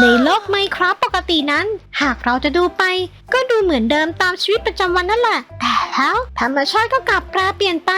ในโลกไมครับปกตินั้น หากเราจะดูไป ก็ดูเหมือนเดิมตามชีวิตประจำวันนั่นแหละ แต่ แล้ว ธรรมชาติก็กลับแปรเปลี่ยนไป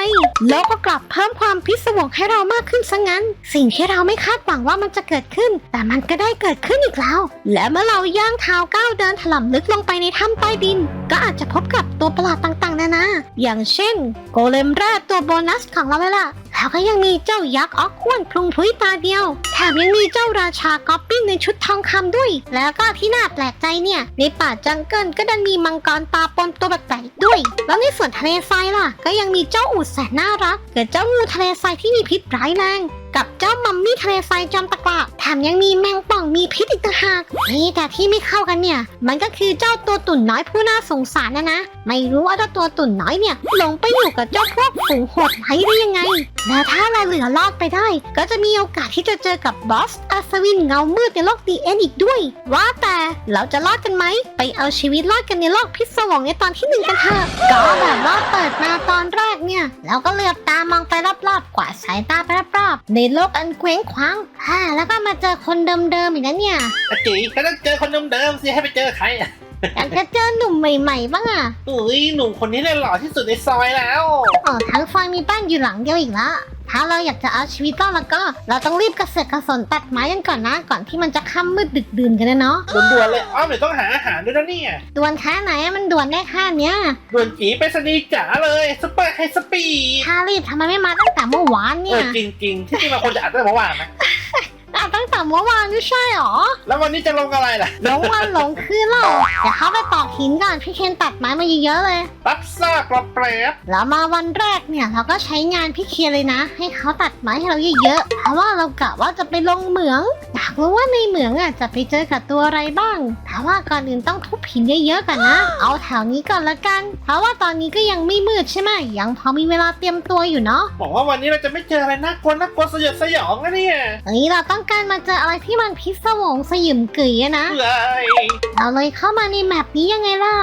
โลกก็กลับเพิ่มความพิศวงให้เรามากขึ้นซะงั้น สิ่งที่เราไม่คาดหวังว่ามันจะเกิดขึ้น แต่มันก็ได้เกิดขึ้นอีกแล้ว และเมื่อเราย่างเท้าก้าวเดินถล่ำลึกลงไปในถ้ำใต้ดิน ก็อาจจะพบกับตัวประหลาดต่างๆ นานา อย่างเช่น โกเลมแรดตัวโบนัสของเราเลยล่ะแล้วก็ยังมีเจ้ายักษ์ออกอ้วนพลุงพลุยตาเดียว แถมยังมีเจ้าราชากอบปิ้นในชุดทองคำด้วย แล้วก็ที่น่าแปลกใจเนี่ย ในป่าจังเกิลก็ดันมีมังกรตาปนตัวแปลกๆด้วย แล้วในส่วนทะเลทรายล่ะ ก็ยังมีเจ้าอูดแสนน่ารักกับเจ้างูทะเลทรายที่มีพิษร้ายแรง กับเจ้ามัมมี่ทะเลทรายจอมตะกละแถมยังมีแมงป่องมีพิษอีกต่างหากนี่แต่ที่ไม่เข้ากันเนี่ย มันก็คือเจ้าตัวตุ่นน้อยผู้น่าสงสารนะนะ ไม่รู้ว่าเจ้าตัวตุ่นน้อยเนี่ยหลงไปอยู่กับเจ้าพวกฝูงโหดร้ายได้ยังไง และถ้าเราเหลือรอดไปได้ ก็จะมีโอกาสที่จะเจอกับบอสอัศวินเงามืดในโลกดีเอ็นอีกด้วย ว่าแต่เราจะรอดกันไหม ไปเอาชีวิตรอดกันในโลกพิศวงในตอนที่หนึ่งกันเถอะก็แบบว่าเปิดมาตอนแรกเนี่ยเราก็เหลือบตามองไปรอบๆ กวาดสายตาไปรอบๆ ในโลกอันเคว้งคว้างฮ่าแล้วก็มาเจอคนเดิมๆอีกแล้วเนี่ยอาจีก็ต้องเจอคนเดิมๆสิให้ไปเจอใครอะอยากจะเจอหนุ่มใหม่ๆบ้างอะอุ้ยหนุ่มคนนี้เลยหล่อที่สุดในซอยแล้ว อ๋อทั้งซอยมีบ้านอยู่หลังเดียวอีกแล้ว ถ้าเราอยากจะเอาชีวิตรอดแล้วก็ เราต้องรีบกระเสือกกระสนตัดไม้กันก่อนนะ ก่อนที่มันจะค่ำมืดดึกดื่นกันนะเนาะด่วนๆเลยอ้อมเดี๋ยวต้องหาอาหารด้วยนะเนี่ยด่วนแค่ไหนมันด่วนได้แค่เนี้ยด่วนจีไปสนีย์จ๋าเลยซุปเปอร์ไฮสปีดถ้ารีบทำไมไม่มาตั้งแต่เมื่อวานเอเนี่ย อจริงๆที่จริงเราควรจะอัดตั้งแต่เมื่อวานนะ อะตั้งแต่เมื่อวานไม่ใช่หรอแล้ววันนี้จะลงอะไรล่ะหลงวันหลงคืนแล้วเดี๋ยวเขาไปตอกหินก่อนพี่เคนตัดไม้มาเยอะๆเลย รับทราบกระเปรบแล้วมาวันแรกเนี่ยเราก็ใช้งานพี่เคียนเลยนะ ให้เขาตัดไม้ให้เราเยอะๆเพราะว่าเรากะว่าจะไปลงเหมืองอยากรู้ว่าในเหมืองอะจะไปเจอกับตัวอะไรบ้างแต่ว่าก่อนอื่นต้องทุบหินเยอะๆก่อนนะ เอาแถวนี้ก่อนละกัน เพราะว่าตอนนี้ก็ยังไม่มืดใช่ไหมยังพอมีเวลาเตรียมตัวอยู่เนาะบอกว่าวันนี้เราจะไม่เจออะไรน่ากลัวน่ากลัวสยดสยองนะเนี่ยเฮ้ยเราต้องการมาเจออะไรที่มันพิศวงสยิมกึ๋ยอะนะ เลยเราเลยเข้ามาในแมปนี้ยังไงล่ะ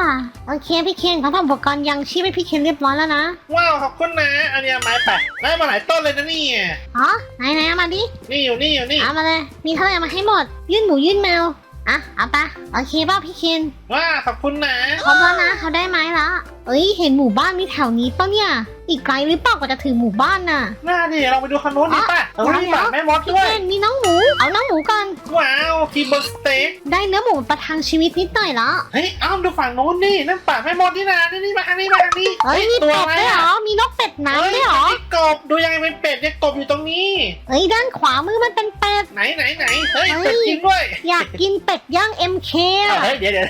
โอเคพี่เคนเขาทำอุปกรณ์ยังชีพให้พี่เคนเรียบร้อยแล้วนะ ว้าวขอบคุณนะอันเนี้ยไม้แปะได้มาหลายต้นเลยนะเนี่ยอ๋อไหนไหนๆเอามาดิ นี่อยู่นี่อยู่นี่เอามาเลย มีเท่าไหร่เอามาให้หมด ยื่นหมูยื่นแมว อะ เอาปะโอเคป่ะพี่เคนว้าขอบคุณนะ ครบแล้วนะเขาได้ไหมละ เอ้ย เห็นหมู่บ้านมีแถวนี้ปะเนี่ย อีกไกลหรือเปล่ากว่าจะถึงหมู่บ้านน่ะน่าดิเราไปดูขนุนดีป่ะเอาเดี๋ยวที่ปากแม่มดพี่ด้วเคนยมีน้องหมู เอาน้องหมูก่อนว้าวทีเบอร์สเต็กได้เนื้อหมูประทังชีวิตนิดหน่อยละเฮ้ยอ้อมดูฝั่งโน้นนี่นั่นป่าแม่มดนี่นะนี่นี่มาทางนี้มาทางนี้เอ้ยมีตัวเป็ดอะไรด้วยเหรอะอมีนกเป็ดน้ำเฮ้ด้วยเหรอนี่กบดูยังไงเป็นเป็ดเนี่ยกบอยู่ตรงนี้เอ้ยด้านขวามือมันเป็นเป็ด ไหนไหนไหนเฮ้ยเฮ้ยเป็ดจริงด้วย อยากกินเป็ดย่าง MK อ้าวอะเฮ้ยเดี๋ยวเดี๋ยว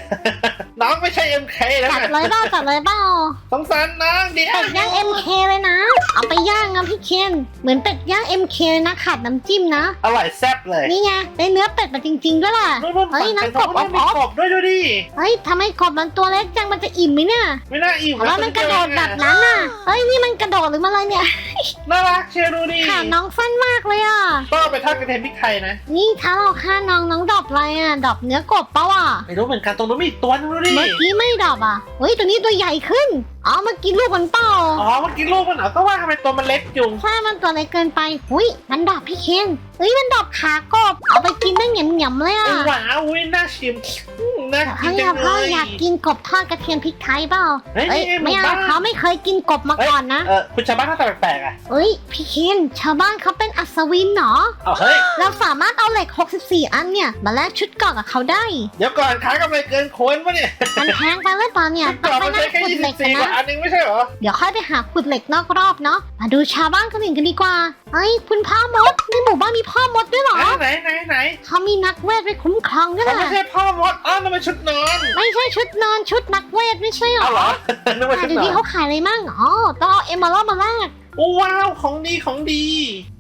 น้องไม่ใช่ MK แล้วจัดนะเลยเปล่าจัดเลยเปล่าสงสารน้องเดี๋ยวเป็ดย่าง MK เลยนะ เอาไปย่างนะพี่เคนเหมือนเป็ดย่าง MK เลยนะขาดน้ำจิ้มนะ อร่อยแซ่บเลยนี่ไงได้เนื้อเป็ดมาจริง ๆ ด้วยล่ะ นู่นนู่นเฮ้ยฝั่งนั่นกบฝั่งมีอ๋อกบด้วยดูดิเฮ้ยทำไมกบมันตัวเล็กจังมันจะอิ่มไหมเนี่ยไม่น่าอิ่มเพราะว่ามันกระโดดแบบนั้นน่ะเฮ้ยนี่มันกระโดดหรือมันอะไรเนี่ยน่ารักเชียวดูดิขาน้องสั้นมากเลยอะ ต้องเอาไปทอดกระเทียมพริกไทยนะ นี่ถ้าเราฆ่าน้องน้องดอบอะไรอะดอบเนื้อกบเปล่าอะไม่รู้เหมือนกันตรงนู้นมีอีกตัวนึงดูดิเมื่อกี้ไม่ดอบอะเฮ้ยตัวนี้ตัวใหญ่ขึ้นขึ้น อ๋อเมื่อกี้ลูกมันเปล่าอ๋อเมื่อกี้ลูกมันเหรอก็ว่าทำไมตัวมันเล็กจุงใช่มันตัวเล็กเกินไปหุยมันดอบพี่เคนเฮ้ยมันดอบขากบเอาไปกินได้เหงียมๆเลยอะไอ้หว้าวอุ้ยน่าชิมอืมน่ากิเฮ้นยจัอะงเลพ่อยอยากกินกบทอดกระเทียมพริกไทยเปล่าเฮ้ยเอ้ยนี่ไงไม่หมู่เอาบ้าน เขาไม่เคยกินกบมาก่อนนะเออคุณชาวบ้านหน้าตาแปลกๆอะเอ้ยพี่เคนชาวบ้านเขาเป็นอัศวินเหรอเอาเฮ้ยเราสามารถเอาเหล็ก 64 อันเนี่ยมาแลกชุดเกราะกับเขาได้ เดี๋ยวก่อนขายกำไรเกินควรปะเนี่ยมันแพงไปหรือเปล่าเนี่ยกต้รองอบไปมันนั่ใช้งแค่ขุดยี่เหสิล็กบกันสี่กว่านะอันเองไม่ใช่เหรอ เดี๋ยวค่อยไปหาขุดเหล็กนอกรอบเนาะ มาดูชาวบ้านคนอื่นกันดีกว่า เอ้ย คุณพ่อมดในหมู่บ้านมีพ่อมดด้วยเหรอ ไหนไหนไหนเขามีนักเวทไปคุ้มครองด้วยเขานะไม่ใช่พ่อมดอ้าวนั่นมันชุดนอนไม่ใช่ชุดนอนชุดนักเวทไม่ใช่เหรเอาอเหรอนึกว่าอะชุดดูนอที่นเขาขายอะไรมั่งอ๋อต้องเอาเอมเมอรัลมาแลก โอ้ว้าวของดีของดี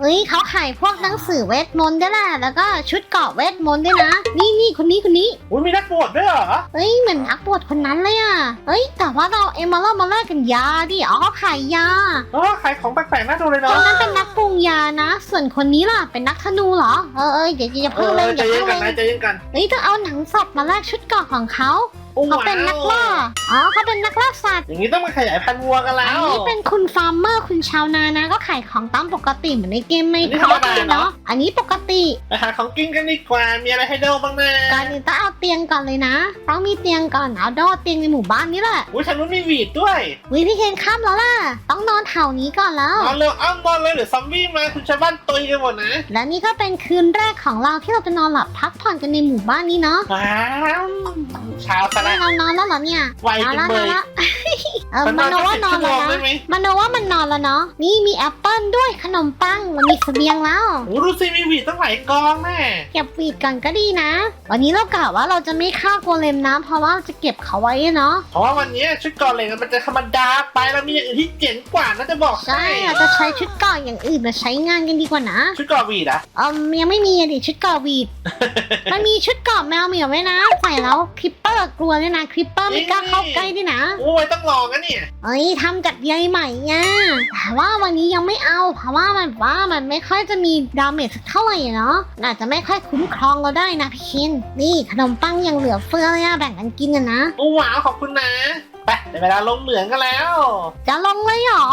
เอ้ยเขาขายพวกหนังสือเวทมนต์ด้วยแหละแล้วก็ชุดเกราะเวทมนต์ด้วยนะ นี่นี่คนนี้คนนี้ อุ้ยมีนักบวชด้วยเหรอเอ้ยเหมือนนักบวชคนนั้นเลยอะเอ้ยแต่ว่าเราเอมเมอรัลมาแลกกันยาดิอ๋อเขาขายยาอ๋อขายของแปลกๆน่าดูเลยคเนาะนนั้นเป็นนักปรุงยานะ ส่วนคนนี้ล่ะเป็นนักธนูเหรอ เออเอออย่าอย่าเอเพิ่งอเล่นอใจย่าเย็เพิ่นงกันเล่นนะใจเย็นกัน เฮ้ยต้องเอาหนังสัตว์มาแลกชุดเกราะของเขาโอ้ เขาเป็นนักล่า อ๋อเขาเป็นนักล่าสัตว์อย่างนี้ต้องมาขยายพันธุ์วัวกันแล้อันวนี้เป็นคุณฟาร์มเมอร์คุณชาวนานะ ก็ขายของตามปกติเหมือนในเกมไม่อันนี้ครธรรมบดาเลยเนอะเนาะ อันนี้ปกติไปหาของกินกันดีกว่า มีอะไรให้ดูบ้างนะก่อนอื่นต้องเอาเตียงก่อนเลยนะ ต้องมีเตียงก่อน เอาโดดเตียงในหมู่บ้านนี่แหละอุ้ยทางนู้นมีหวีดด้วยวิพี่เคนข้ามแล้วล่ะ ต้องนอนแถวนี้ก่อนแล้ว นอนเร็วอ้าวนอนเลยเดี๋ยวซอมบี้มาคุณชาวบ้านตุยกันหมดนะ และนี่ก็เป็นคืนแรกของเราที่เราจะนอนหลับพักผ่อนกันในหมู่บ้านนี้เนาะว้าวเช้าซะไม่แล้วเรานอนแล้วเหรอเนี่ยไวนอนจังแล้วเลนอนยแล้วเออมันมนอนโนสักว่าสิบนอนชั่วโมแล้วงได้นะไหมมโนว่ามันนอนแล้วเนาะ นี่มีแอปเปิลด้วยขนมปังมันมีเสบียงแล้ว โอ้ดูสิมีหวีดตั้งหลายกองแม่เก็บวีดก่อนก็ดีนะ วันนี้เรากะว่าเราจะไม่ฆ่าโกเลมนะ เพราะว่าจะเก็บเขาไว้เนาะ เพราะว่าวันนี้ชุดก่อนเลยมันจะธรรมดาไปแล้วมีอย่างอื่นที่เจ๋งกว่านะจะบอกใช่เราจะใช้ชุดเกราะอย่างอื่นมาใช้งานกันดีกว่านะชุดก่อนหวีดอะเออยังไม่มีอะดิชุดเกราะวีด มันมีชุดเกราะแมวเหมียวไว้นะใส่แล้วคลิปเปอร์กลัวด้วยนะคลิปเปอร์ไม่กล้าเข้าใกล้ด้วยนะโอ้ยต้องลองกันเนี่ยเอ้ยทำจากใยใหม่ไงแต่ว่าวันนี้ยังไม่เอาเพราะว่ามันว่ามันไม่ค่อยจะมีดาเมจสักเท่าไหร่เนาะอาจจะไม่ค่อยคุ้มครองเราได้นะพี่คินนี่ขนมปังยังเหลือเฟือเลยอะแบ่งกันกินกันนะโอ้ว้าวขอบคุณนะ ไปได้เวลาลงเหมืองกันแล้ว จะลงเลยเหรอ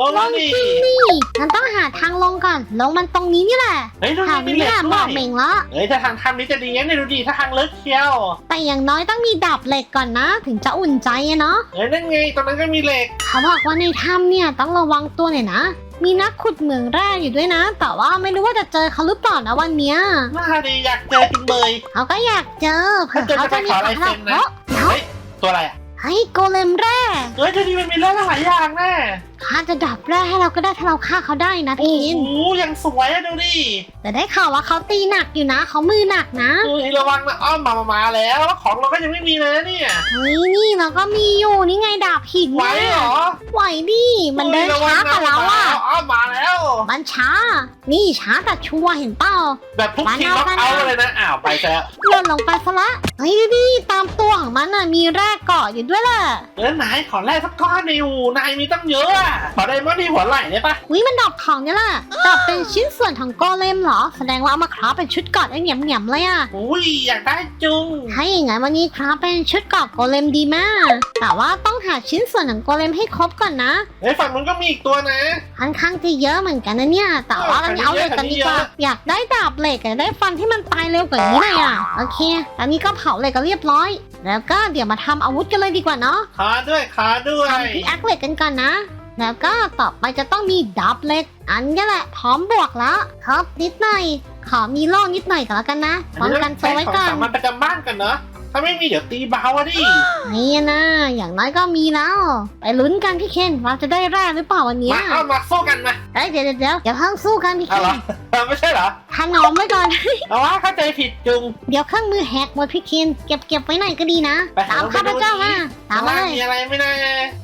ลงแล้วนี่นี่มันต้องหาทางลงก่อน ลงมันตรงนี้นี่แหละเฮ้ยดูทางนี่มีนี้เหล็แหกละบด้อวกเหม่ยงละเฮ้ยถ้าทางทำนี้จะดีงั้นเนี่ยดูดิถ้าทางลึกเชียวแต่อย่างน้อยต้องมีดับเหล็กก่อนนะ ถึงจะอุ่นใจอะเนาะ เฮ้ยนั่นไงตรงนั้นก็มีเหล็ก เขาบอกว่าในถ้ำเนี่ยต้องระวังตัวหน่อยนะ มีนักขุดเหมืองแร่อยู่ด้วยนะ แต่ว่าไม่รู้ว่าจะเจอเขาหรือเปล่านะวันเนี้ย น่าดีอยากเจอจุงเบย เขาก็อยากเจอเผื่อเขาจะมีขอขอลายงเซ็เรานนะเอ้าเดี๋ยวเฮ้ย ตัวอะไรอะ ให้โกเลมแร่เฮ้ยดูดิมันมีเรื่องหลายอย่างแน่ ข้าจะดับแร่ให้เราก็ได้ถ้าเราฆ่าเขาได้นะโอ้พี่โหอินยังสวยอะดูดิแต่ได้ข่าวว่าเขาตีหนักอยู่นะ เขามือหนักนะดูระวังนะอ้อมมามามาแล้วแล้ว ของเราก็ยังไม่มีเลยนะเนี่ย เฮ้ยนี่เราก็มีอยู่นี่ไงดาบหินไหวเนี่ยเหรอไหวดิมันเดินช้ากว่าเราอะอ้อมมาแล้ว มันช้า นี่ช้าแต่ชัวร์เห็นเปล่า แบบทุกทีมล็อกเอาท์เลยนะ อ้าวไปซะแล้วหล่นลงไปซะละเฮ้ยดิตามตัวของมันน่ะมีแร่เกาะอยู่ด้วยแหละเออนายขอแรกสักก้อนดิวนายมีตั้งเยอะอะขอไดมอนด์ที่หัวไหล่ได้ปะวิมันดอกของเนี่ยแหละดอกเป็นชิ้นส่วนของโกเลมเหรอ แสดงว่าเอามาคราฟเป็นชุดเกาะได้เหนียมๆเลยอะอุ้ยอยากได้จุง ถ้าอย่างงั้นวันนี้คราฟเป็นชุดเกาะโกเลมดีมาก แต่ว่าต้องหาชิ้นส่วนของโกเลมให้ครบก่อนนะเฮ้ยฝั่งนู้นก็มีอีกตัวนะ ค่อนข้างจะเยอะเหมือนกันนะเนี่ย แต่ว่าวันนี้เอาเหล็กกันดีกว่า อยากได้ดาบเหล็กอะได้ฟันที่มันตายเร็วกว่านี้เลยอะโอเค ตอนนี้ก็เผาเหล็กก็เรียบร้อย แล้วก็เดี๋ยวมาทำอาวุธกันเลยดีกว่าเนาะ ขาด้วยขาด้วยทำพิกแอคเหล็กกันก่อนนะ แล้วก็ต่อไปจะต้องมีดับเหล็กอันนี้แหละพร้อมบวกแล้วครับนิดหน่อย ขอมีโล่นิดหน่อยก็แล้วกันนะป้องกันตัวไว้ก่อนใช้ของสามัญประจำบ้านกันเนาะ ถ้าไม่มีเดี๋ยวตีเบาอะดินี่นะ อย่างน้อยก็มีแล้ว ไปลุ้นกันพี่เคนว่าจะได้แร่หรือเปล่าวันเนี้ยมาเอามาสู้กันมาเอ้ยเดี๋ยวเดี๋ยวเดี๋ยวอย่าเพิ่งสู้กันพี่เอาเคนเหรอเออไม่ใช่เหรอถนอมไว้ก่อน เอาว่าเข้าใจผิดจุง เดี๋ยวเครื่องมือแหกหมดพี่เคนเก็บเก็บไว้หน่อยก็ดีนะ ไปตามเราไปข้าพเจ้าดูดิมาตามมาว่าเลยมีอะไรไม่ได้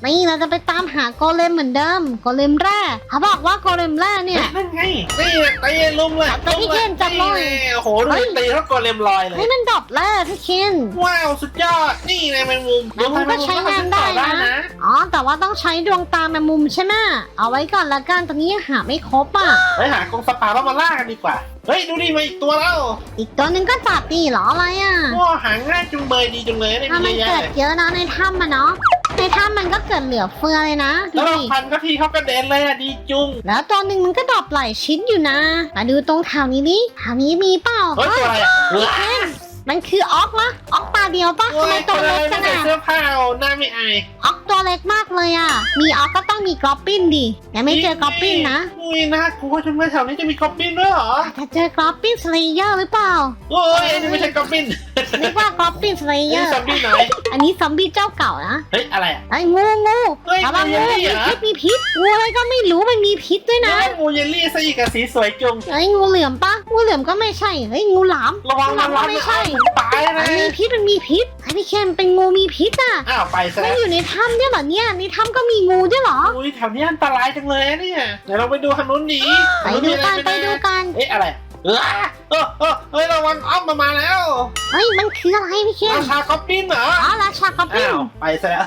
นี่เราจะไปตามหาโกเลมเหมือนเดิม โกเลมแร่เขาบอกว่าโกเลมแร่เนี่ย นั่นไงนี่ตีลุมเลยจับไปที่เคนจับเลย นี่ โอ้โหดูเฮ้ยตีแล้วกดเล็มลอยเลยให้มันดรอปแร่พี่เคนว้าวสุดยอด นี่ไงแมงมุมแมงมุมก็ใช้งานได้นะ อ๋อ แต่ว่าต้องใช้ดวงตาแมงมุมใช่ไหมเอาไว้ก่อนละกันตอนนี้ยังหาไม่ครบอะไปหากรงสปาแล้วมาล่ากันดีกว่า เฮ้ย ดูดิมาอีกตัวแล้ว อีกตัวหนึงก็จับดีเหรออะไรอะว้าหาง่ายจุงเบยดีจุงเลยได้ถ้ามีมันเยอะเกิแยะดเลยเยอะนะในถ้ำมันเนาะ ในถ้ำมันก็เกิดเหลือเฟือเลยนะดูแล้วเราดิพันก็ทีเขากระเด็นเลยอะดีจุงแล้วตัวหนึ่งมันก็ดรอปหลายชิ้นอยู่นะ มาดูตรงแถวนี้ดิแถวนี้มีเปล่าเฮ้ยตัวอะไรอะเฮ้ยมันคือออกมะออกตาเดียวปะทำไมตัวเล็กไม่จังใส่อะเสื้อผ้าเอาหน้าไม่อายออกตัวเล็กมากเลยอะมีออกก็ต้องมีกรอบปิ้นดิยังไม่เจอกรอบปิ้นนะอุ้ยน่ากลัวจังเลยแถวนี้จะมีกอบบินด้วยเหรอจะเจอกรอบปิ้นสเลเยอร์หรือเปล่าโอ้ยอันนี้ไม่ใช่กอบบินเรียกว่ากรอบปิ้นสเลอันเยอนี้ร์ซอมบี้ไหนอันนี้ซอมบี้เจ้าเก่านะเฮ้ยอะไรอะไอ้งูงูเฮ้ยระวังงูงูมีเยลลี่เหรอพิษมีพิษงูอะไรก็ไม่รู้มันมีพิษด้วยนะแล้วงูเยลลี่ซะอีกกับสีสวยจุงไอ้ยงูเหลือมปะงูเหลือมก็ไม่ใช่เฮ้ยงูหลามระวังงูหลามระวัก็งไม่ใช่ผมตายนะมันมีพิษมันมีพิษไอ้พี่เคนเป็นงูมีพิษอะอ้าวไปซะมันแล้วอยู่ในถ้ำด้วยเหรอเนี่ยในถ้ำก็มีงูด้วยเหรอ อุ้ยแถวนี้อันตรายจังเลยอะเนี่ยเดี๋ยวเราไปดูทางนู้นดีไปดูกันไปดูกันเอ๊ะอะไรอะเออเออเออเฮ้ยระวังอ้อมมามาแล้วเฮ้ยมันคืออะไรพี่เคนราชากอบบินเหรออ๋อราชากอบลิอ้านวไปซะแล้ว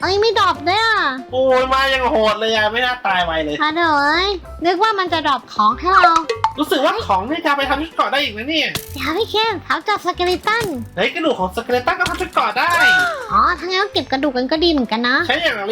เอ้ยไม่ดรอปด้วยอะโอ้ยมายังโหดเลยอะไม่น่าตายไวเลยฮะเดี๋ยวเอ้ยนึกว่ามันจะดรอปของให้เรารู้สึกว่าของนี่จะเอาไปทำชุดเกราะได้อีกนะเนี่ยเดี๋ยวพี่เคนเขาจับสเกลิตันเฮ้ยกระดูกของสเกเลตันก็ทำชุดเกราะได้อ๋อถ้างั้นเก็บกระดูกกันก็ดีเหมือนกันนะใช้อย่างละ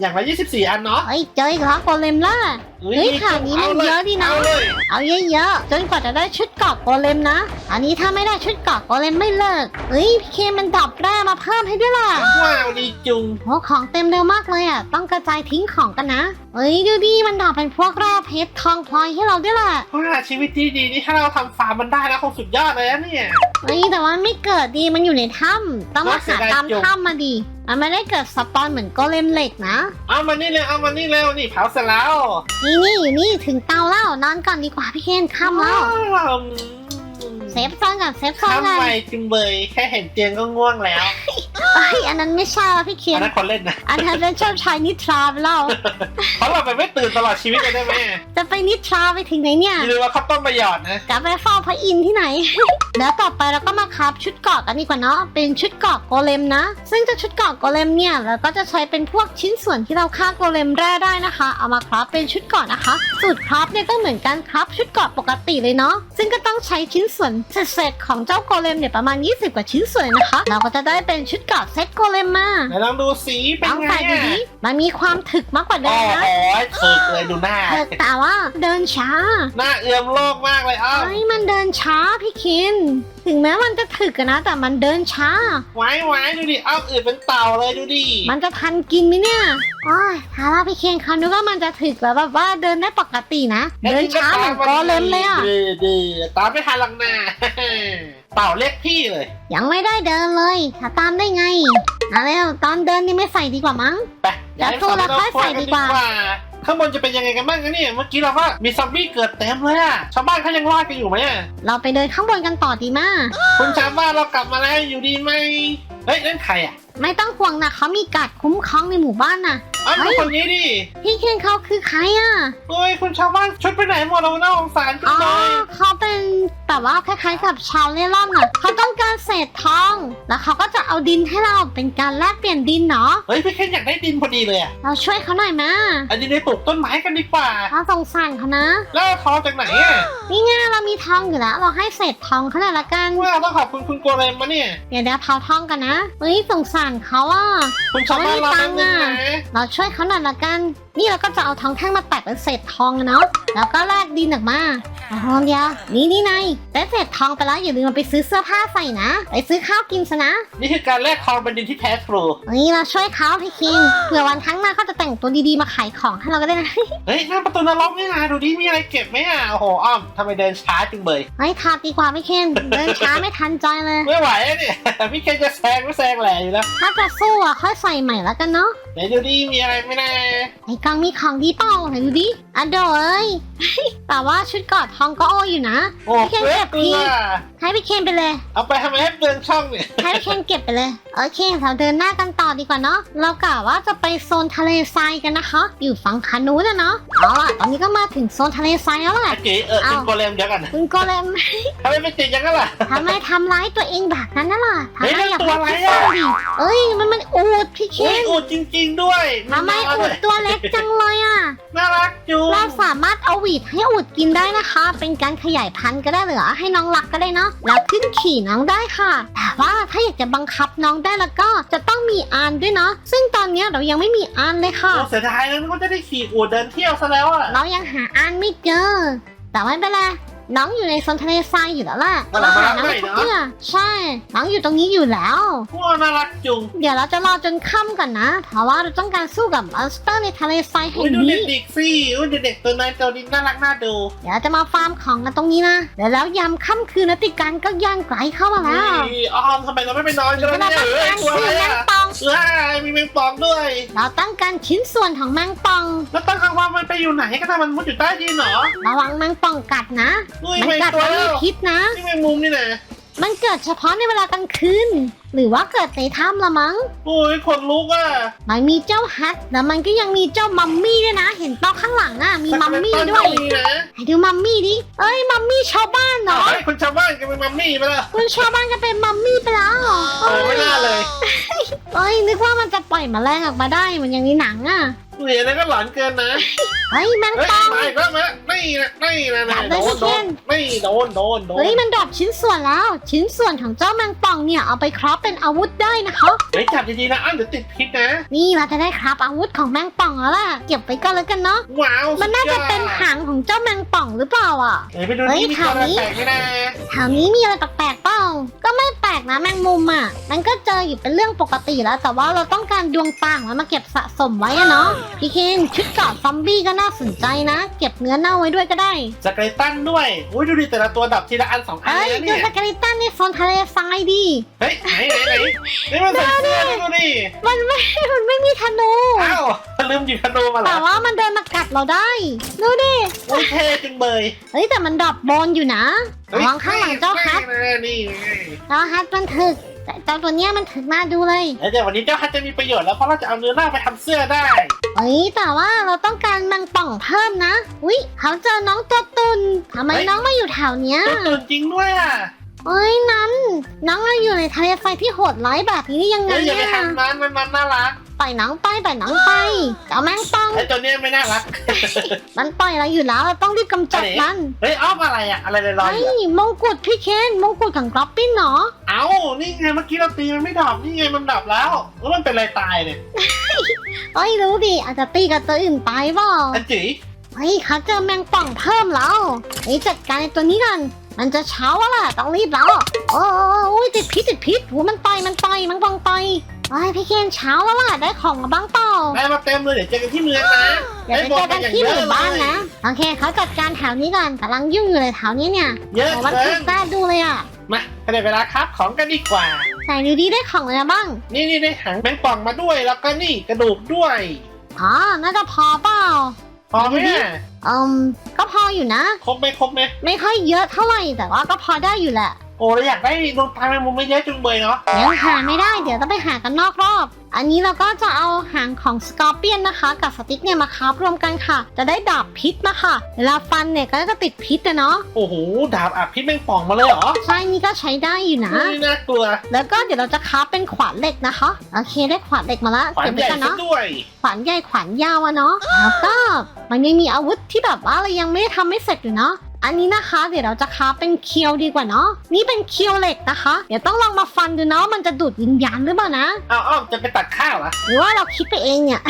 อย่างละ24อันเนาะเฮ้ยเจออีกแล้วโกเลมล่ะเฮ้ยข่าวนี้มันเยอะดีนะเอาเลยเอาเยอะๆ จนกว่าจะได้ชุดเกราะโกเลมนะ อันนี้ถ้าไม่ได้ชุดเกราะโกเลมไม่เลิกเฮ้ยพี่เคนมันดรอปแร่มาเพิ่มให้ด้วยล่ะ ว้าวดีจุงโหของเต็มเร็วมากเลยอะ ต้องกระจายทิ้งของกันนะเฮ้ยดูดิมันดรอปเป็นพวกแร่เพชรทองพลอยให้เราด้วยล่ะว่าชีวิตที่ดีนี่ถ้าเราทำฟาร์มมันได้แล้วคงสุดยอดเลยนะเนี่ยเฮ้ยแต่ว่าไม่เกิดดีมันอยู่ในถ้ำต้องมาน่าเสีหายดายตามจุงถ้ำมาดีมันไม่ได้เกิดสปอนเหมือนโกเลมเหล็กนะ เอามานี่เลยเอามานี่เร็วนี่เผาเสร็จแล้วนี่นี่อยู่นี่ถึงเตาแล้วนอนก่อนดีกว่าพี่เคนค่ำแล้วว้า ซฟโซนก่อนเซฟโซนทำก่อนไมจึงเบยแค่เห็นเตียงก็ง่วงแล้วเฮ้ยอันนั้นไม่ใช่แล้วพี่เคนอันนั้นคนเล่นนะอันนั้นเป็นชอบชายนิทราไปแล้วเพราะเราไปไม่ตื่นตลอดชีวิตเลยได้ไหมจะไปนิทราไปถึงไหนเนี่ยอย่าลืมว่าเขาต้มประหยอดนะกลับไปเฝ้าพระอินทร์ที่ไหนแล้วต่อไปเราก็มาคราฟชุดเกราะกันดีกว่าเนาะเป็นชุดเกราะโกเลมนะ ซึ่งจะชุดเกราะโกเลมเนี่ยเราก็จะใช้เป็นพวกชิ้นส่วนที่เราฆ่าโกเลมแร่ได้นะคะ เอามาคราฟเป็นชุดเกราะนะคะ สูตรคราฟเนี่ยก็เหมือนกันครับชุดเกราะปกติเลยเนาะซึ่งก็ต้องใช้ชิ้นส่วนเศษๆของเจ้าโกเลมเนี่ยประมาณ 20 กว่าชิ้นส่วนนะคะ เราก็จะได้เป็นชุดเกราะเซตโกเลมมาไหนลองดูสีเป็นลองไงใส่ดูอะดิมันมีความถึกมากกว่าเดิโอ้มนะโหถึกเลยดูหน้า เออแต่ว่าเดินช้า หน้าเอื้อมโลกมากเลยอ้าวเฮ้ยมันเดินช้าพี่คิน ถึงแม้มันจะถึกอะนะ แต่มันเดินช้า ไว้ไว้ดูดิอ้าวอื่นเป็นเต่าเลยดูดิมันจะทันกินไหมเนี่ยโอ้ยถ้าว่าพี่เคนเขานึกว่ามันจะถึกแบบแบบว่าเดินได้ปกตินะ เดินช้าเหมือนกอเลมเลยอะดื้อดื้อตามไม่ทันหลังหน้าเต่าเรียกพี่เลย ยังไม่ได้เดินเลยถ้าตามได้ไงเอาแล้วตอนเดินนี่ไม่ใส่ดีกว่ามั้ง ไปเดี๋ยวสู้แล้วค่อยใส่ดีกว่า ข้างบนจะเป็นยังไงกันบ้างนะเนี่ย เมื่อกี้เราก็มีซอมบี้เกิดเต็มเลยอะชาวบ้านเขายังรอดกันอยู่ไหมอะเราไปเดินข้างบนกันต่อดีมาก คุณชาวบ้านเรากลับมาแล้วอยู่ดีไหม เฮ้ยนั่นใครอะ ไม่ต้องห่วงนะเขามีการดคุ้มครองในหมู่บ้านนะอ้าวเฮ้ดูยคนนี้ดิพี่เคนเขาคือใครอะเฮ้ยคุณชาวบ้านชุดไปไหนหมดเราน่าสงสารจัอ๋งอเลยเขาเป็นแบบว่าคล้ายๆกับชาวเล่ร่อนอะเขาต้องการเศษทอง แล้วเขาก็จะ เอาดินให้เราเป็นการแลกเปลี่ยนดินเนาะเฮ้ยพี่เคนอยากได้ดินพอดีเลยอะเราช่วยเขาหน่อยมาเอันนี้ไปปลูกต้นไม้กันดีกว่า เราสงสารเขานะ แล้วเอาทองจากไหนอะนี่ไงเรามีทองอยู่แล้ว เราให้เศษทองเขาหน่อยละกันว่าต้องขอบคุณคุณโกเลมมาเนี่ยเดี๋ยวเดี๋ยวเผาทองกันนะเฮ้ยสงสารเขาอะ คุณชาวบ้านเราเป็นยังไงเราช่วยเขาหน่อยละกัน นี่เราก็จะเอาทองแท่งมาแตกเป็นเศษทองอะเนาะ แล้วก็แลกดินออกมาเอาทองเดียวนี่นี่นายได้เศษทองไปแล้วอย่าลืมเอาไปซื้อเสื้อผ้าใส่นะ ไปซื้อข้าวกินซะนะ นี่คือการแลกทองเป็นดินที่แท้ทรูเฮ้ยเราช่วยเขาพี่คิงเผื่อวันทั้งหน้าเขาจะแต่งตัวดีๆมาขายของให้เราก็ได้นะ เฮ้ยนั่นประตูนรกนี่นะดูดิมีอะไรเก็บไหมอะโอ้โหอ้อมทำไมเดินช้าจังเบยเฮ้ยทาดีกว่าพี่เคนเดินช้าไม่ทันใจเลย ไม่ไหวอะเนี่ย พี่เคนจะแซงไม่แซงแหล่อยู่แล้วถ้าจะสู้อะค่อยใส่ใหม่แล้วกันเนาะไหนดูดิมีอะไรไหม่แน่ไอ้กองมีของดีเปล่าไหนดูดิอะเดี๋ยวเอ้ยแต่ว่าชุดเกอดทองก็โออยู่นะโอ้พี่เกเคนลืเก็อบเกพี่ลือให้พี่เคนไปเลย เอาไปทำไมให้เปลืองช่องเนี่ยให้พี่เคนเก็บไปเลย โอเคเราเดินหน้ากันต่อดีกว่าเนาะ เรากะว่าจะไปโซนทะเลทรายกันนะคะ อยู่ฝั่งขานู้นนะเนาะ เอาล่ะ ตอนนี้ก็มาถึงโซนทะเลทรายแล้วแหละเจ๊เออคุณโกเลมเดี๋ยวกันคุณโกเลมทำไมไม่ติดอยังนั้นล่ะทำไมทำร้ายตัวเองแบบนั้นน่ะล่ะทำเฮ้ยไมนั่นอยาก ตัวอะไรให้อะซ่ดิเอ้ยมันมันอูดพี่เคนอุ้ยอูดจริง ๆ ด้วยทำไมอูดตัวเล็กจังเลยอะ น่ารักจุงเราสามารถเอาหวีดให้อูดกินได้นะคะ เป็นการขยายพันธุ์ก็ได้เหรือให้น้องรักก็ได้เนาะแล้วขึ้นขี่น้องได้ค่ะ แต่ว่าถ้าอยากจะบังคับน้องได้แล้วก็จะต้องมีอานด้วยเนาะซึ่งตอนเนี้ยเรายังไม่มีอานเลยค่ะ โอ้เสียดายแล้วก็จะได้ขี่อูดเดินเที่ยวซะแล้วอะเรายังหาอานไม่เจอ แต่ไม่เป็นไร น้องอยู่ในโซนทะเลทรายอยู่แล้วล่ะวันหลังมารับน้องหน่อยทุกเนาะเมื่อใช่ น้องอยู่ตรงนี้อยู่แล้วว้าน่ารักจุง เดี๋ยวเราจะรอจนค่ำก่อนนะเพราะว่าเราต้องการสู้กับมอนสเตอร์ในทะเลทรายแห่อุ้ยงดูนี้เด็กๆสิอุ้ยเด็กๆตัวน้อยตัวนี้น่ารักน่าดู เดี๋ยวเราจะมาฟาร์มของกันตรงนี้นะเดี๋ยวแล้วยามค่ำคืนนติการก็ย่างไกลเข้ามาแล้วนี่อ้อมทำไมเราไม่ไปนอนกันเราแล้วต้เนี่อยงเอ้ยการตัวซื้อะอไรแมงปองอะ เอ้ยมีแมงปองด้วย เราต้องการชิ้นส่วนของแมงปอง แล้วตั้งกลางวันมันไปอยู่ไหนก็ทำมันมุดอยู่ใต้ดินเหรอ ระวังแมงปองกัดนะ อุ้ยมันแมงกัดตัวแล้วแล้มีวพิษนะ นี่แมงมุมนี่นะมันเกิดเฉพาะในเวลากลางคืน หรือว่าเกิดในถ้ำละมั้ง โอ้ยคนลุกอะมันมีเจ้าฮัทแล้วมันก็ยังมีเจ้ามัมมี่ด้วยนะ เห็นต้อข้างหลังอะ มีมัมมี่ด้วยสเกเลตันก็มีนะไหนดูมัมมี่ดิ เอ้ย มัมมี่ชาวบ้านเหรอเฮ้ยคุณชาวบ้านกันเป็นมัมมี่ไปแล้วคุณชาวบ้านก็เป็นมัมมี่ไปแล้วเหรอโอ้ยไม่น่าเลย เอ้ยนึกว่ามันจะปล่อยแมลงออกมาได้เหมือนอย่างในหนังอะ เหรียญนั้นก็หลอนเกินนะเฮ้ยแมงเฮ้ยป่องมาอีกแล้วมานี่นะนี่นะจันะบเลโดยนโดพี่เคนนนี่โดนโดนโดนเฮ้ยมันดรอปชิ้นส่วนแล้ว ชิ้นส่วนของเจ้าแมงป่องเนี่ยเอาไปคราฟเป็นอาวุธได้นะคะเฮ้ยจับดีๆนะอ้าวเดี๋ยวติดพิษนะ นี่เราจะได้คราฟอาวุธของแมงป่องแล้วล่ะเก็บไว้ก่อนแล้วกันเนาะว้าวมันน่าจะเป็นหางของเจ้าแมงป่องหรือเปล่าอะเฮ้ยไปดูเฮ้ยนี่มีตัวอะไรแถวนี้แปลกไหมนะแถวนี้มีอะไรแปลกๆเปล่าก็ไม่แปลกนะแมงมุมอะมันก็เจออยู่เป็นเรื่องปกติแล้ว แต่ว่าเราต้องการดวงตาของมันมาเก็บสะสมไว้อะเนาะพี่เคนชุดเกราะซอมบี้ก็น่าสนใจนะ เก็บเนื้อเน่าไว้ด้วยก็ได้ สเกเลตันด้วยอุ้ยดูดิแต่ละตัวดับทีละอันสองอันเอ้ยเลยนะดูเนี่ยสเกลิตันในโซนทะเลทรายดิ เฮ้ยไหนไหนไหนนี่มันใส่เสื้อนี่ดูดิมันไม่ มันไม่มีธนูอ้าวลืมหยิบธนูมาเหรแต่อว่ามันเดินมากัดเราได้ ดูดิ อุ้ยเท่จังเบยเฮ้ยแต่มันดรอปบอลอยู่นะระวังข้างหลังเจ้าฮัทนี่นี่เจ้าฮัทมันถึก แต่เจ้าตัวเนี้ยมันถึกน่าดูเลยแล้วเดี๋ยววันนี้เจ้าฮัทจะมีประโยชน์แล้วเพราะเราจะเอาเนื้อหน้าไปทำเสื้อได้ เฮ้ยแต่ว่าเราต้องการแมงป่องเพิ่มนะอุ๊ยเขาเจอน้องตัวตุนทำไมเฮ้ย น้องมาอยู่แถวเนี้ยตัวตุ่นจริงด้วยอะเฮ้ยนั้น น้องมาอยู่ในทะเลทรายที่โหดร้ายแบบนี้ได้ยังไงเฮ้ยอย่าไปเนี่ยทำนั้นมันมันน่ารัก ปล่อยน้องไปปล่อยน้องไปเจ้าแมงป่องไอ้ตัวเนี้ยไม่น่ารัก มันปล่อยเราอยู่แล้วเราต้องรีบกำจัดมัน เฮ้ยอ้อมอะไรอะอะไรลอยๆเฮ้อยยู่อะมงกุฎพี่เคนมงกุฎของกรอบปิ้นเนาะเอ้านี่ไงเมื่อกี้เราตีมันไม่ดับนี่ไงมันดับแล้วแล้วมันเป็นอะไรตายเนี่ยเอ้ยรู้ดิอาจจะตีกับตัวอื่นตายเปล่าอันจีเฮ้ยเขาเจอแมงป่องเพิ่มแล้วเฮ้ยจัดการไอ้ตัวนี้กันมันจะเช้าแล้วล่ะต้องรีบแล้วโอ้โอ้ยติดพิษติดพิษหูมันต่อยมันต่อยมันปองต่อย เฮ้ยพี่เคนเช้าแล้วล่ะได้ของมาบ้างเปล่าได้มาเต็มเลยเดี๋ยวเจอกันที่เมืองนะเดี๋ยวไปเจอกันที่หมู่บ้านนะโอเคเขาจัดการแถวนี้กันกำลังยุ่งอยู่เลยแถวนี้เนี่ยเยอะโอ้มันเกิคือนน่าดูเลยอะมาก็ได้เวลาครับของกันดีกว่าไหนดูดีได้ของอะไรบ้าง นี่นี่ได้หางแมงป่องมาด้วยแล้วก็นี่กระดูกด้วยอ๋อน่าจะพอเปล่าพอไหมเนี่ยอืมก็พออยู่นะครบไหมครบไหมไม่ค่อยเยอะเท่าไหร่แต่ว่าก็พอได้อยู่แหละ โอ้เราอยากได้ดวงตาแมงมุมไม่เยอะจุงเบยเนาะยังหาไม่ได้เดี๋ยวต้องไปหากันนอกรอบ อันนี้เราก็จะเอาหางของสกอร์เปียนนะคะ กับสติ๊กเนี่ยมาคาบรวมกันค่ะ จะได้ดาบพิษมาค่ะเวลาฟันเนี่ยก็จะติดพิษนะเนาะโอ้โหดาบอับพิษแมงป่องมาเลยเหรอใช่นี่ก็ใช้ได้อยู่นะนี่น่ากลัว แล้วก็เดี๋ยวเราจะคาบเป็นขวานเหล็กนะคะโอเคได้ขวานเหล็กมาละขวานเก็บใหไว้ญ่กันซะเนาะด้วยขวานใหญ่ขวานยาวอะเนาะแล้วก็มันยังมีอาวุธที่แบบว่าเรายังไม่ได้ทำไม่เสร็จอยู่เนาะ อันนี้นะคะ เดี๋ยวเราจะคราฟเป็นเคียวดีกว่าเนาะนี่เป็นเคียวเหล็กนะคะ เดี๋ยวต้องลองมาฟันดูเนาะมันจะดูดวิญญาณหรือเปล่านะเอาอ้อมจะไปตัดข้าวเหรอหรือว่าเราคิดไปเองเนี่ย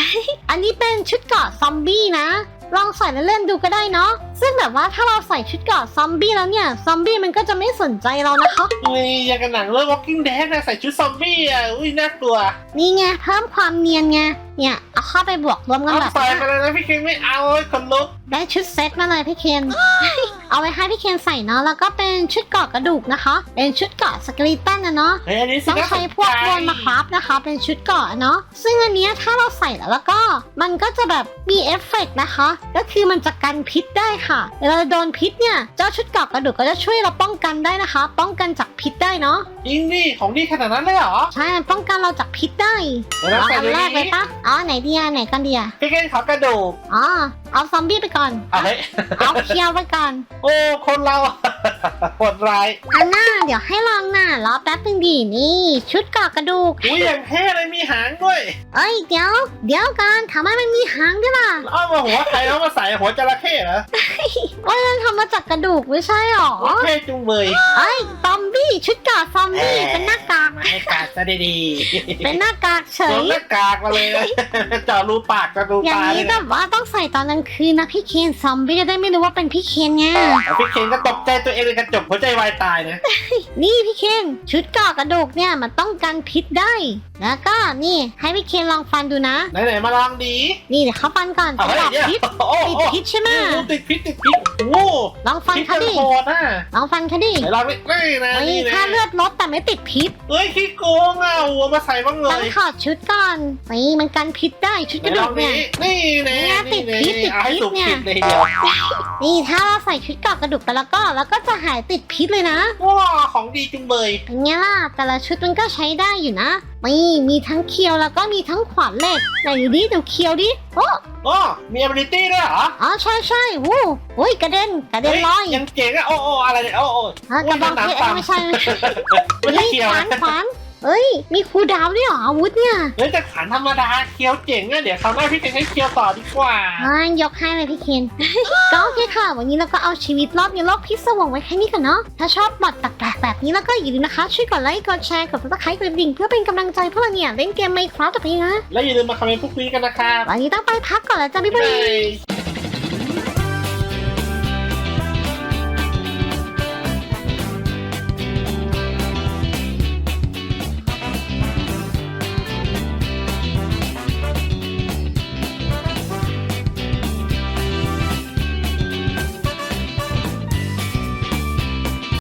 อันนี้เป็นชุดเกราะซอมบี้นะลองใส่เล่นๆดูก็ได้เนาะ ซึ่งแบบว่าถ้าเราใส่ชุดเกราะซอมบี้แล้วเนี่ย ซอมบี้มันก็จะไม่สนใจเรานะคะ อุ้ยอย่างกับหนังเรื่อง Walking Dead นะใส่ชุดซอมบี้อะ อุ้ยน่ากลัว นี่ไงเพิ่มความเนียนไง เนี่ย เอาเข้าไปบวกรวมกันเอาแบบใส่เนี้ยไปเลยนะพี่คิงไม่เอาเว้ยคนลุกได้ชุดเซตมาเลยพี่เคน เอาไว้ให้พี่เคนใส่เนาะ แล้วก็เป็นชุดเกราะกระดูกนะคะ เป็นชุดเกราะสเกลิตันนะเนาะ เฮ้ยอันนี้สิต้องน่าสใช้นพวกใจโวนมาคราฟนะคะ เป็นชุดเกราะเนาะ ซึ่งอันเนี้ยถ้าเราใส่แล้วแล้วก็ มันก็จะแบบมีเอฟเฟกต์นะคะ ก็คือมันจะกันพิษได้ค่ะ เวลาเราโดนพิษเนี่ย เจ้าชุดเกราะกระดูกก็จะช่วยเราป้องกันได้นะคะ ป้องกันจากพิษได้เนาะ จริงดิของดีขนาดนั้นเลยเหรอใช่มันป้องกันเราจากพิษได้ เดี๋ยวเราเอาใส่อันดูแรกเลยนี้ปะอ๋อไหนดีอะไหนกันดีอะพี่คิงขอกระดูกอ๋อเอาซอมบี้ไปก่อนเอาเฮ้ยเอาเคียวไปก่อนโอ้คนเราโหดร้ายอันหน้าเดี๋ยวให้ลองหน้ารอแป๊บนึงดีนี่ ชุดเกราะกระดูกอุ้ยอย่างเท่เลยมีหางด้วยเอ้ยเดี๋ยว เดี๋ยวกันทำไมมันมีหางด้วยล่ะแล้วเอามาหัวใครเอามาใส่หัวจระเข้เหรอว่ามันทำมาจากกระดูกไม่ใช่หรอโอเคจุงเบยเอ้ยซอมบี้ชุดเกราะซอมบี้เอ่อเป็นหน้ากากให้กาดซะดีๆเป็นหน้ากากเฉสวยมหน้ากากมาเลยนะเจาะรูปากกับรูอย่างตานี้เลยแบนะบว่าต้องใส่ตอนกลางคืนนะพี่เคนซอมบี้จะได้ไม่รู้ว่าเป็นพี่เคนไงแต่พี่เคนก็ตกใจตัวเองเลยกระจกหัวใจวายตายนะนี่พี่เคนชุดเกราะกระดูกเนี่ยมันต้องกันพิษได้ แล้วก็นี่ให้พี่เคนลองฟันดูนะ ไหนๆมาลองดีนี่เดี๋ยวเขาฟันก่อนเอาจะเฮ้ยดับเนี่ยพิษโอ้ติดโหพิษใช่ไหมนี่ติดพิษติดพิษโอ้โหลองฟันพิษเขาเป็นดิโคตรนะลองฟันเขาดิไหนลองนี่นี่นะเฮ้ยนี่นะถ้าเลือดลดแต่ไม่ติดพิษเฮ้ยขี้โกงง่าวัวมาใส่บ้างเลต้องยถอดชุดก่อนนี่มันกันพิษได้ชุดกระดูกเนี่ย นี่แน่เนี่ยตินี่ดพิษติดเอาให้พิษสุกเนี่ยผิดเลยทีเดียวนี่ถ้าเราใส่ชุดเกราะกระดูกไปแล้วก็แล้วก็จะหายติดพิษเลยนะว้าของดีจุงเบยเป็นไงล่ะแต่ละชุดมันก็ใช้ได้อยู่นะนี่มีทั้งเคียวแล้วก็มีทั้งขวานเหล็กไหนดูดิดูเคียวดิโอ้อ๋อมี ability ด้วยเหรออ๋อใช่ใช่วู้โอ้ยกระเด็นกระเด็นลอยฮ้ยังเจ๋งอะโอ้โอ้อะไรเนี่ยโอ้โอ้อะกระบองเพชรเอ้ยไม่ใช่ไม่ใช่ไม่ใช่นี่เคียวขวานนะขวาน เอ้ย มีครูดาวด้วยเหรออาวุธเนี่ยเฮ้ยแต่ขานธรรมดาเคียวเจ๋งอะเดี๋ยวคราวหน้าพี่จะใช้เคียวต่อดีกว่า อ่ายกให้เลยพี่เคน ก็โอเคค่ะ วันนี้เราก็เอาชีวิตรอดในโลกพิศวงไว้แค่นี้ก่อนเนาะ ถ้าชอบบอดแปลกๆแบบนี้แล้วก็อย่าลืมนะคะ ช่วยกดไลค์ กดแชร์ กดติดตามกดกระดิ่งเพื่อเป็นกำลังใจพวกเราเนี่ยเล่นเกมไมค์ครับต่อไปนะ แล้วอย่าลืมมาคอมเมนต์พูดคุยกันนะครับวันนี้ต้องไปพักก่อนแล้วจ้าบ๊ายบายบ๊ายบาย